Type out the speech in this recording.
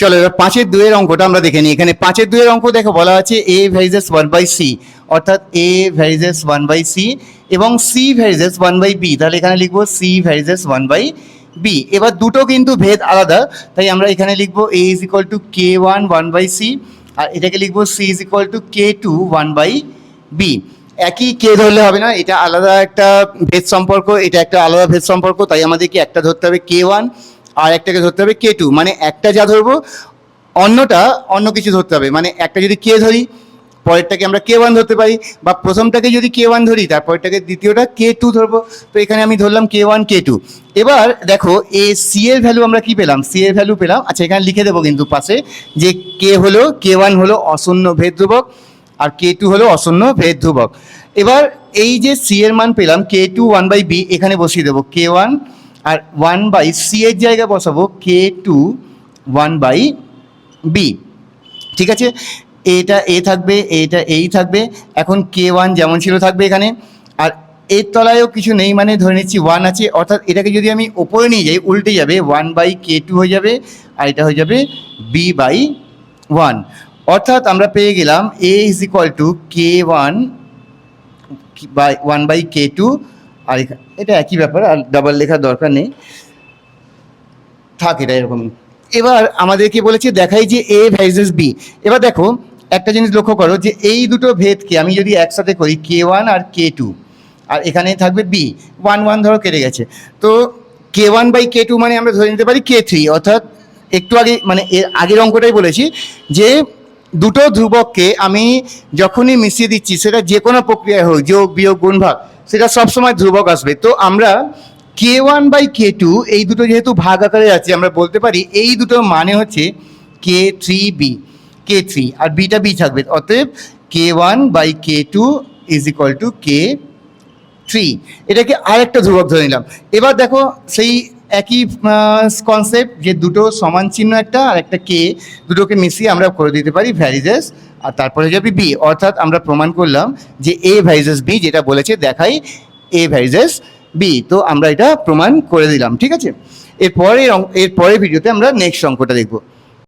চলো, এবার পাঁচের দুয়ের অঙ্কটা আমরা দেখে নিই। এখানে পাঁচের দুয়ের অঙ্ক দেখো বলা আছে A varies one by C অর্থাৎ A varies one by C এবং C varies one by B তাহলে এখানে লিখব C varies one by B এবার দুটো কিন্তু ভেদ আলাদা, তাই আমরা এখানে লিখব A is equal to K one one by C আর এটাকে লিখব C is equal to K two one by B একই কে ধরলে হবে না, এটা আলাদা একটা ভেদ সম্পর্ক, এটা একটা আলাদা ভেদ সম্পর্ক, তাই আমাদেরকে একটা ধরতে হবে কে ওয়ান আর একটাকে ধরতে হবে কে টু মানে একটা যা ধরবো, অন্যটা অন্য কিছু ধরতে হবে। মানে একটা যদি কে ধরি, পরেরটাকে আমরা কে ওয়ান ধরতে পারি, বা প্রথমটাকে যদি কে ওয়ান ধরি তারপরটাকে দ্বিতীয়টা কে টু ধরবো। তো এখানে আমি ধরলাম কে ওয়ান কে টু এবার দেখো এ সি এর ভ্যালু আমরা কি পেলাম? সি এর ভ্যালু পেলাম আচ্ছা এখানে লিখে দেবো কিন্তু পাশে, যে কে হলো কে ওয়ান হলো অশূন্য ভেদ ধ্রুবক, আর কে টু হলো অশূন্য ভেদ ধ্রুবক। এবার এই যে সি এর মান পেলাম K two one by B এখানে বসিয়ে দেবো কে ওয়ান আর ওয়ান বাই সি এর জায়গায় বসাবো K two one by B ঠিক আছে? এটা এ থাকবে, এটা এই থাকবে, এখন কে ওয়ান যেমন ছিল থাকবে এখানে। আর এর তলায়ও কিছু নেই মানে ধরে নিচ্ছি ওয়ান আছে, অর্থাৎ এটাকে যদি আমি ওপরে নিয়ে যাই, উল্টে যাবে ওয়ান বাই কে টু হয়ে যাবে, আর এটা হয়ে যাবে বি বাই ওয়ান অর্থাৎ আমরা পেয়ে গেলাম A is equal to K one by one by K two আর এটা একই ব্যাপার, আর ডাবল লেখার দরকার নেই। থাক এটা এরকম। এবার আমাদেরকে বলেছে, দেখাই যে এ ভাইজেস বি এবার দেখো, একটা জিনিস লক্ষ্য করো যে এই দুটো ভেদকে আমি যদি একসাথে করি কে ওয়ান আর কে টু আর এখানে থাকবে বি ওয়ান ওয়ান ধরো কেটে গেছে। তো K one by K two মানে আমরা ধরে নিতে পারি কে থ্রি অর্থাৎ একটু আগে মানে এর আগের অঙ্কটাই বলেছি যে দুটো ধ্রুবককে আমি যখনই মিশিয়ে দিচ্ছি, সেটা যে কোনো প্রক্রিয়ায় হোক, যোগ, বিয়োগ গুণ ভাগ সেটা সবসময় ধ্রুবক আসবে। তো আমরা K one by K two এই দুটো যেহেতু ভাগ আকারে আছে, আমরা বলতে পারি এই দুটো মানে হচ্ছে K three B K three আর বিটা বি থাকবে। অতএব K one by K two is equal to K three এটাকে আরেকটা ধ্রুবক ধরে নিলাম। এবার দেখো সেই একই কনসেপ্ট যে দুটো সমান চিহ্ন একটা আর একটা কে দুটোকে মিশিয়ে আমরা করে দিতে পারি ভ্যারিজেস আর তারপরে যাবে বি অর্থাৎ আমরা প্রমাণ করলাম যে এ ভ্যারিজেস বি যেটা বলেছে, দেখাই এ ভ্যারিজেস বি তো আমরা এটা প্রমাণ করে দিলাম, ঠিক আছে? এরপরে এরপরে ভিডিওতে আমরা নেক্সট অঙ্কটা দেখব।